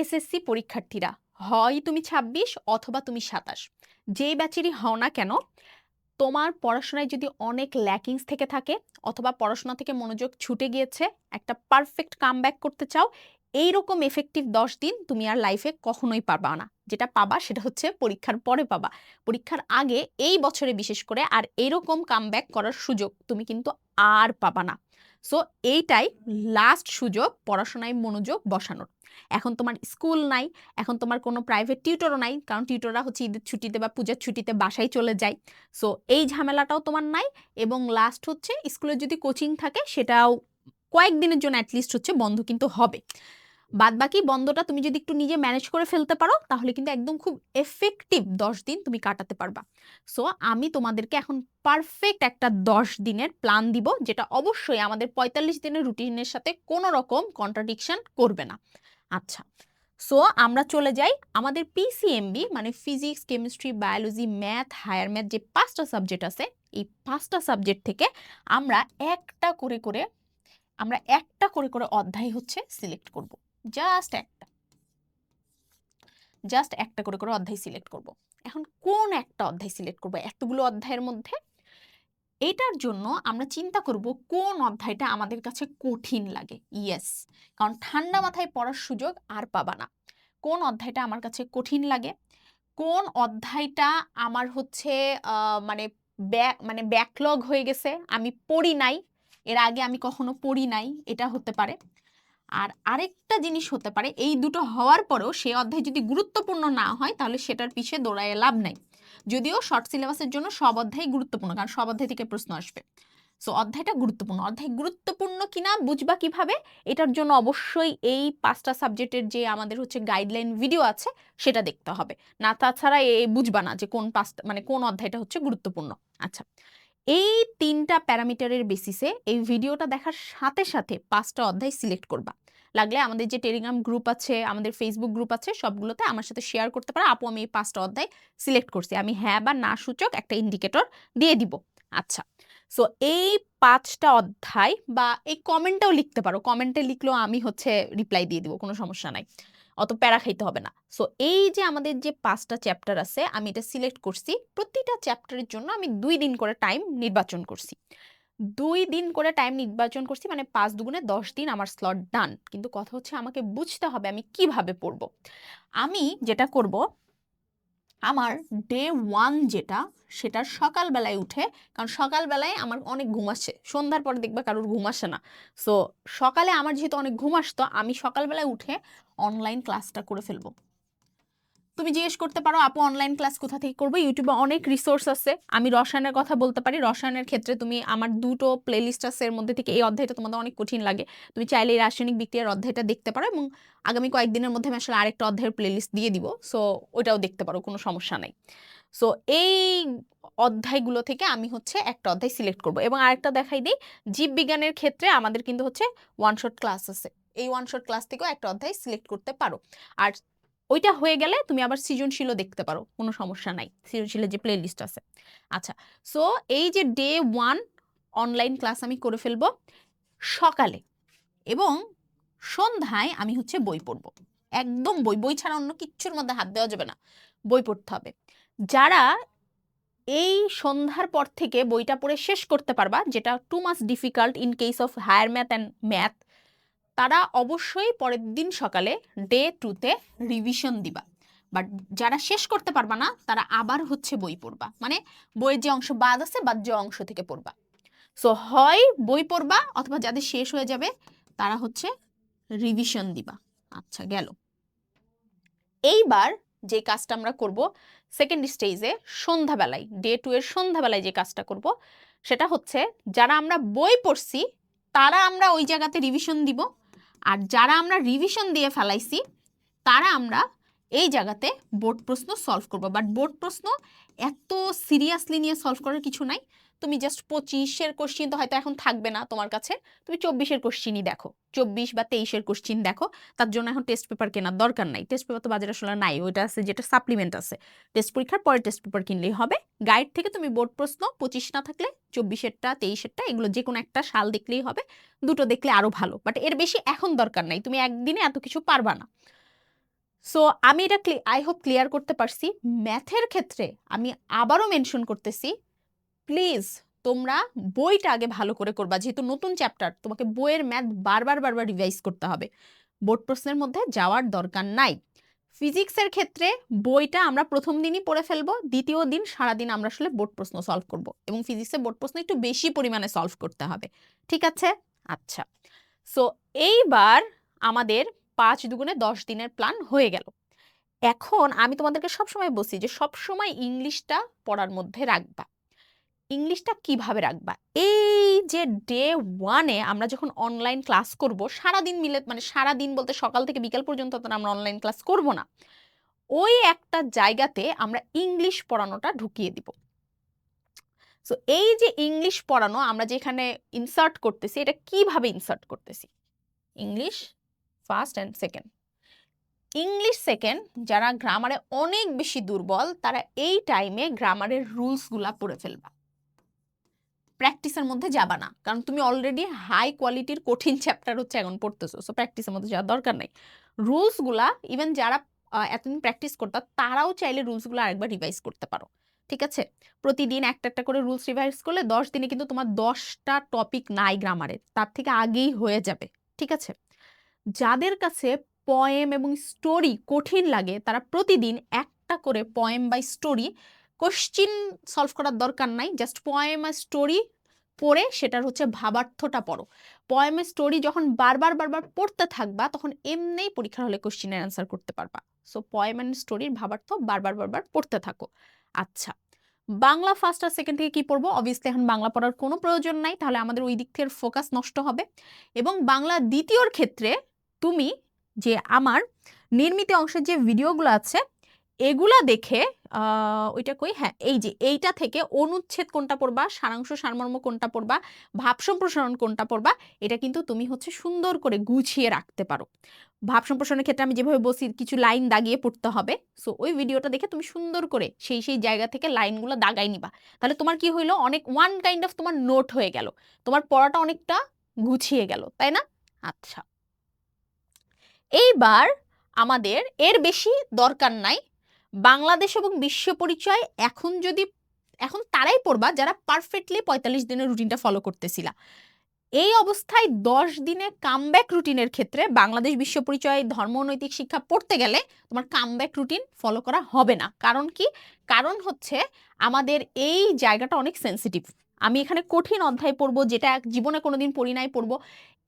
SSC পরীক্ষার্থীরা, হয় তুমি ছাব্বিশ অথবা তুমি সাতাশ। যেই ব্যাচেরই হও না কেন, তোমার পড়াশোনায় যদি অনেক ল্যাকিংস থেকে থাকে অথবা পড়াশোনা থেকে মনোযোগ ছুটে গিয়েছে, একটা পারফেক্ট কামব্যাক করতে চাও, এইরকম এফেক্টিভ দশ দিন তুমি আর লাইফে কখনোই পাবা না। যেটা পাবা সেটা হচ্ছে পরীক্ষার পরে পাবা। পরীক্ষার আগে এই বছরে বিশেষ করে আর এরকম কামব্যাক করার সুযোগ তুমি কিন্তু আর পাবা না। সো এইটাই লাস্ট সুযোগ পড়াশোনায় মনোযোগ বসানোর। এখন তোমার স্কুল নাই, এখন তোমার কোনো প্রাইভেট টিউটরও নাই, কারণ টিউটররা হচ্ছে ঈদের ছুটিতে বা পূজার ছুটিতে বাসায় চলে যায়। সো এই ঝামেলাটাও তোমার নাই এবং লাস্ট হচ্ছে স্কুলে যদি কোচিং থাকে সেটাও কয়েকদিনের জন্য অ্যাটলিস্ট হচ্ছে বন্ধ কিন্তু হবে। বাদ বাকি বন্ধটা তুমি যদি একটু নিজে ম্যানেজ করে ফেলতে পারো, তাহলে কিন্তু একদম খুব এফেক্টিভ দশ দিন তুমি কাটাতে পারবা। সো আমি তোমাদেরকে এখন পারফেক্ট একটা দশ দিনের প্ল্যান দিব, যেটা অবশ্যই আমাদের পঁয়তাল্লিশ দিনের রুটিনের সাথে কোনো রকম কন্ট্রাডিকশন করবে না। আচ্ছা সো আমরা চলে যাই আমাদের পিসিএমবি মানে physics chemistry biology math higher math যে পাঁচটা সাবজেক্ট আছে, এই পাঁচটা সাবজেক্ট থেকে আমরা একটা করে করে, আমরা একটা করে করে অধ্যায় হচ্ছে সিলেক্ট করব। জাস্ট একটা। জাস্ট একটা করে করে অধ্যায় সিলেক্ট করব। এখন কোন একটা অধ্যায় সিলেক্ট করব এতগুলো অধ্যায়ের মধ্যে? এটার জন্য আমরা চিন্তা করব কোন অধ্যায়টা আমাদের কাছে কঠিন লাগে। ইয়েস কারণ ঠান্ডা মাথায় পড়ার সুযোগ আর পাবা না। কোন অধ্যায়টা আমার কাছে কঠিন লাগে? কোন অধ্যায়টা আমার হচ্ছে মানে ব্যাক মানে ব্যাকলগ হয়ে গেছে, আমি পড়ি নাই, এর আগে আমি কখনো পড়ি নাই, এটা হতে পারে। আর আরেকটা জিনিস হতে পারে, এই দুটো হওয়ার পরেও সে অধ্যায় যদি গুরুত্বপূর্ণ না হয়, তাহলে সেটার পিছে দৌড়ায় লাভ নাই। যদিও শর্ট সিলেবাসের জন্য সব অধ্যায় গুরুত্বপূর্ণ, কারণ সব অধ্যায় থেকে প্রশ্ন আসবে। সো অধ্যায়টা গুরুত্বপূর্ণ। অধ্যায় গুরুত্বপূর্ণ কিনা বুঝবা কীভাবে? এটার জন্য অবশ্যই এই পাঁচটা সাবজেক্টের যে আমাদের হচ্ছে গাইডলাইন ভিডিও আছে, সেটা দেখতে হবে। না, তাছাড়া এ বুঝবা না যে কোন পাঁচটা মানে কোন অধ্যায়টা হচ্ছে গুরুত্বপূর্ণ। আচ্ছা এই তিনটা প্যারামিটারের বেসিসে এই ভিডিওটা দেখার সাথে সাথে পাঁচটা অধ্যায় সিলেক্ট করবা। লাগলে আমাদের যে টেলিগ্রাম গ্রুপ আছে, আমাদের ফেসবুক গ্রুপ আছে, সবগুলোতে আমার সাথে শেয়ার করতে পারো। আপু, আমি এই পাঁচটা অধ্যায় সিলেক্ট করছি। আমি হ্যাঁ বা না সূচক একটা ইন্ডিকেটর দিয়ে দিব। আচ্ছা সো এই পাঁচটা অধ্যায় বা এই কমেন্টটাও লিখতে পারো। কমেন্টে লিখলেও আমি হচ্ছে রিপ্লাই দিয়ে দিব, কোনো সমস্যা নাই। অত প্যারা খাইতে হবে না। সো এই যে আমাদের যে পাঁচটা চ্যাপ্টার আছে, আমি এটা সিলেক্ট করছি। প্রতিটা চ্যাপ্টারের জন্য আমি দুই দিন করে টাইম নির্বাচন করছি। দুই দিন করে টাইম নির্বাচন করছি মানে পাঁচ দুগুণে দশ দিন আমার স্লট ডান কিন্তু কথা হচ্ছে আমাকে বুঝতে হবে আমি কীভাবে পড়ব। আমি যেটা করব, আমার ডে ওয়ান যেটা, সেটা সকালবেলায় উঠে, কারণ সকালবেলায় আমার অনেক ঘুম আসে সন্ধ্যার পরে দেখবা কারোর ঘুম আসে না। সো সকালে আমার যেহেতু অনেক ঘুম আসতো, আমি সকালবেলায় উঠে অনলাইন ক্লাসটা করে ফেলব। তুমি জিজ্ঞেস করতে পারো, আপু অনলাইন ক্লাস কোথা থেকে করব? ইউটিউবে অনেক রিসোর্স আছে। আমি রসায়নের কথা বলতে পারি। রসায়নের ক্ষেত্রে তুমি আমার দুটো প্লেলিস্ট আছে, এর মধ্যে থেকে এই অধ্যায়টা তোমাদের অনেক কঠিন লাগে। তুমি চাইলে এই রাসায়নিক বিক্রিয়ার অধ্যায়টা দেখতে পারো এবং আগামী কয়েকদিনের মধ্যে আমি আসলে আরেকটা অধ্যায়ের প্লেলিস্ট দিয়ে দিব। সো ওইটাও দেখতে পারো, কোনো সমস্যা নাই। সো এই অধ্যায়গুলো থেকে আমি হচ্ছে একটা অধ্যায় সিলেক্ট করব এবং আরেকটা দেখাই দিই। জীববিজ্ঞানের ক্ষেত্রে আমাদের কিন্তু হচ্ছে ওয়ান শট ক্লাস আছে। এই ওয়ান শট ক্লাস থেকেও একটা অধ্যায় সিলেক্ট করতে পারো। আর ওইটা হয়ে গেলে তুমি আবার সৃজনশীলও দেখতে পারো, কোনো সমস্যা নাই। সৃজনশীলের যে প্লে লিস্ট আছে। আচ্ছা সো এই যে ডে ওয়ান অনলাইন ক্লাস আমি করে ফেলব সকালে এবং সন্ধ্যায় আমি হচ্ছে বই পড়ব। একদম বই বই ছাড়া অন্য কিচ্ছুর মধ্যে হাত দেওয়া যাবে না। বই পড়তে হবে। যারা এই সন্ধ্যার পর থেকে বইটা পড়ে শেষ করতে পারবা, যেটা too much difficult in case of higher math and math তারা অবশ্যই পরের দিন সকালে ডে টুতে রিভিশন দিবা। বাট যারা শেষ করতে পারবা না, তারা আবার হচ্ছে বই পড়বা। মানে বইয়ের যে অংশ বাদ আছে, বাদ যে অংশ থেকে পড়বা। সো হয় বই পড়বা, অথবা যাদের শেষ হয়ে যাবে, তারা হচ্ছে রিভিশন দিবা। আচ্ছা গেল। এইবার যে কাজটা আমরা করব সেকেন্ড স্টেজে সন্ধ্যাবেলায় ডে টু এর সন্ধ্যাবেলায় যে কাজটা করব, সেটা হচ্ছে যারা আমরা বই পড়ছি, তারা আমরা ওই জায়গাতে রিভিশন দিব। আর যারা আমরা রিভিশন দিয়ে ফেলাইছি, তারা আমরা এই জায়গাতে বোর্ড প্রশ্ন সলভ করব। বাট বোর্ড প্রশ্ন এত সিরিয়াসলি নিয়ে সলভ করার কিছু নাই। তুমি জাস্ট পঁচিশের কোশ্চিন তো হয়তো এখন থাকবে না তোমার কাছে। তুমি চব্বিশের কোশ্চিনই দেখো। চব্বিশ বা তেইশের কোশ্চিন দেখো। তার জন্য এখন টেস্ট পেপার কেনার দরকার নাই। টেস্ট পেপার তো বাজারে আসলে নাই। ওইটা আছে, যেটা সাপ্লিমেন্ট আছে। টেস্ট পরীক্ষার পরে টেস্ট পেপার কিনলেই হবে। গাইড থেকে তুমি বোর্ড প্রশ্ন, পঁচিশ না থাকলে চব্বিশেরটা, তেইশেরটা, এগুলো যে কোনো একটা সাল দেখলেই হবে। দুটো দেখলে আরও ভালো। বাট এর বেশি এখন দরকার নাই। তুমি একদিনে এত কিছু পারবা না। সো আমি এটা ক্লি আই হোপ ক্লিয়ার করতে পারছি। ম্যাথের ক্ষেত্রে আমি আবারও মেনশন করতেছি প্লিজ তোমরা বইটা আগে ভালো করে করবা। যেহেতু নতুন চ্যাপ্টার তোমাকে বইয়ের ম্যাথ বারবার বারবার রিভাইজ করতে হবে। বোর্ড প্রশ্নের মধ্যে যাওয়ার দরকার নাই। ফিজিক্সের ক্ষেত্রে বইটা আমরা প্রথম দিনই পড়ে ফেলব, দ্বিতীয় দিন সারাদিন আমরা আসলে বোর্ড প্রশ্ন সলভ করব এবং ফিজিক্সে বোর্ড প্রশ্ন একটু বেশি পরিমাণে সলভ করতে হবে। ঠিক আছে? আচ্ছা। সো এইবার আমাদের পাঁচ দুগুণে দশ দিনের প্ল্যান হয়ে গেল। এখন আমি তোমাদেরকে সবসময় বলছি যে সবসময় ইংলিশটা পড়ার মধ্যে রাখবা। ইংলিশটা কীভাবে রাখবা? এই যে ডে ওয়ানে আমরা যখন অনলাইন ক্লাস করব, সারাদিন মিলে মানে সারাদিন বলতে সকাল থেকে বিকাল পর্যন্ত তো আমরা অনলাইন ক্লাস করব না, ওই একটা জায়গাতে আমরা ইংলিশ পড়ানোটা ঢুকিয়ে দিব। সো এই যে ইংলিশ পড়ানো আমরা যেখানে ইনসার্ট করতেছি, এটা কীভাবে ইনসার্ট করতেছি? English first and second English second যারা গ্রামারে অনেক বেশি দুর্বল, তারা এই টাইমে গ্রামারের রুলসগুলা পড়ে ফেলবা। প্র্যাকটিসের মধ্যে যাবা না। কারণ তুমি অলরেডি হাই কোয়ালিটির কঠিন চ্যাপ্টার হচ্ছে এখন পড়তেছো। সো প্র্যাকটিসের মধ্যে যাওয়ার দরকার নেই। রুলসগুলা ইভেন যারা এতদিন প্র্যাকটিস করতা, তারাও চাইলে রুলসগুলো আরেকবার রিভাইজ করতে পারো। ঠিক আছে? প্রতিদিন একটা একটা করে রুলস রিভাইজ করলে দশ দিনে কিন্তু তোমার দশটা টপিক নাই গ্রামারের তার থেকে আগেই হয়ে যাবে। ঠিক আছে? যাদের কাছে পয়েম এবং স্টোরি কঠিন লাগে, তারা প্রতিদিন একটা করে পয়েম বা স্টোরি কোশ্চিন সলভ করার দরকার নাই জাস্ট পয়েম আর স্টোরি পড়ে সেটার হচ্ছে ভাবার্থটা পড়ো। পয়েমের স্টোরি যখন বারবার বারবার পড়তে থাকবা, তখন এমনিই পরীক্ষার হলে কোশ্চিনের অ্যান্সার করতে পারবা। সো পয়েম অ্যান্ড স্টোরির ভাবার্থ বারবার বারবার পড়তে থাকো। আচ্ছা বাংলা ফার্স্ট আর সেকেন্ড থেকে কি পড়ব? অবভিয়াসলি এখন বাংলা পড়ার কোনো প্রয়োজন নাই, তাহলে আমাদের ওই দিক থেকে ফোকাস নষ্ট হবে। এবং বাংলা দ্বিতীয়র ক্ষেত্রে তুমি যে আমার নির্মিত অংশের যে ভিডিওগুলো আছে, এগুলা দেখে ওইটা কই? হ্যাঁ এই যে এইটা থেকে অনুচ্ছেদ কোনটা পড়বা, সারাংশ, সারমর্ম কোনটা পড়বা, ভাব সম্প্রসারণ কোনটা পড়বা, এটা কিন্তু তুমি হচ্ছে সুন্দর করে গুছিয়ে রাখতে পারো। ভাব সম্প্রসারণের ক্ষেত্রে আমি যেভাবে বসি কিছু লাইন দাগিয়ে পড়তে হবে। সো ওই ভিডিওটা দেখে তুমি সুন্দর করে সেই সেই জায়গা থেকে লাইনগুলো দাগাই নিবা। তাহলে তোমার কি হইল? অনেক ওয়ান কাইন্ড অফ তোমার নোট হয়ে গেল। তোমার পড়াটা অনেকটা গুছিয়ে গেল, তাই না? আচ্ছা। এইবার আমাদের এর বেশি দরকার নাই। বাংলাদেশ এবং বিশ্ব পরিচয় এখন যদি, এখন তারাই পড়বা যারা পারফেক্টলি পঁয়তাল্লিশ দিনের রুটিনটা ফলো করতেছিলা। এই অবস্থায় দশ দিনে কামব্যাক রুটিনের ক্ষেত্রে বাংলাদেশ বিশ্ব পরিচয়, ধর্ম ও নৈতিক শিক্ষা পড়তে গেলে তোমার কামব্যাক রুটিন ফলো করা হবে না। কারণ কি? কারণ হচ্ছে আমাদের এই জায়গাটা অনেক সেন্সিটিভ আমি এখানে কঠিন অধ্যায় পড়ব যেটা জীবনে কোনোদিন পড়ি নাই, পড়ব।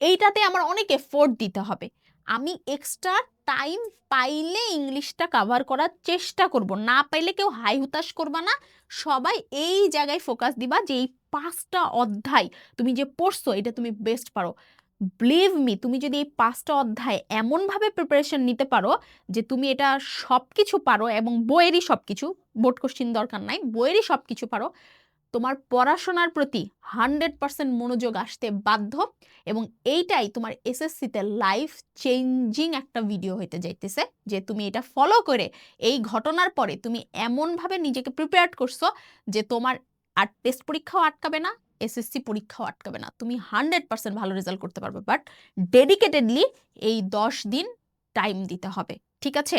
এইটাতে আমার অনেক এফোর্ট দিতে হবে। আমি এক্সট্রা টাইম পাইলে ইংলিশটা কাভার করার চেষ্টা করব। না পাইলে কেউ হাই হুতাশ করবা না। সবাই এই জায়গায় ফোকাস দিবা যে এই পাঁচটা অধ্যায় তুমি যে পড়ছো, এটা তুমি বেস্ট পারো। বিলিভ মি তুমি যদি এই পাঁচটা অধ্যায় এমনভাবে প্রিপারেশন নিতে পারো যে তুমি এটা সব কিছু পারো এবং বইয়েরই সব কিছু বোর্ড কোশ্চিন দরকার নাই, বইয়েরই সব কিছু পারো তোমার পড়াশোনার প্রতি হান্ড্রেড পার্সেন্ট মনোযোগ আসতে বাধ্য এবং এইটাই তোমার এসএসসিতে লাইফ চেঞ্জিং একটা ভিডিও হইতে যাইতেছে যে তুমি এটা ফলো করে এই ঘটনার পরে তুমি এমনভাবে নিজেকে প্রিপেয়ার করছ যে তোমার আর টেস্ট পরীক্ষাও আটকাবে না, এসএসসি পরীক্ষাও আটকাবে না। তুমি হান্ড্রেড পার্সেন্ট ভালো রেজাল্ট করতে পারবে। বাট ডেডিকেটেডলি এই দশ দিন টাইম দিতে হবে, ঠিক আছে?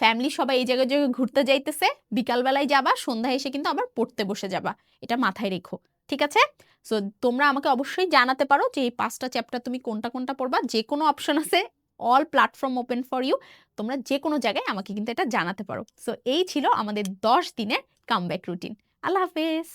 ফ্যামিলি সবাই এই জায়গায় জায়গায় ঘুরতে যাইতেছে, বিকালবেলায় যাবা, সন্ধ্যায় এসে কিন্তু আবার পড়তে বসে যাবা, এটা মাথায় রেখো, ঠিক আছে? সো তোমরা আমাকে অবশ্যই জানাতে পারো যে এই পাঁচটা চ্যাপ্টার তুমি কোনটা কোনটা পড়বা, যে কোনো অপশন আছে all platform open for you তোমরা যে কোনো জায়গায় আমাকে কিন্তু এটা জানাতে পারো। সো এই ছিল আমাদের দশ দিনের কামব্যাক রুটিন আল্লাহ হাফেজ!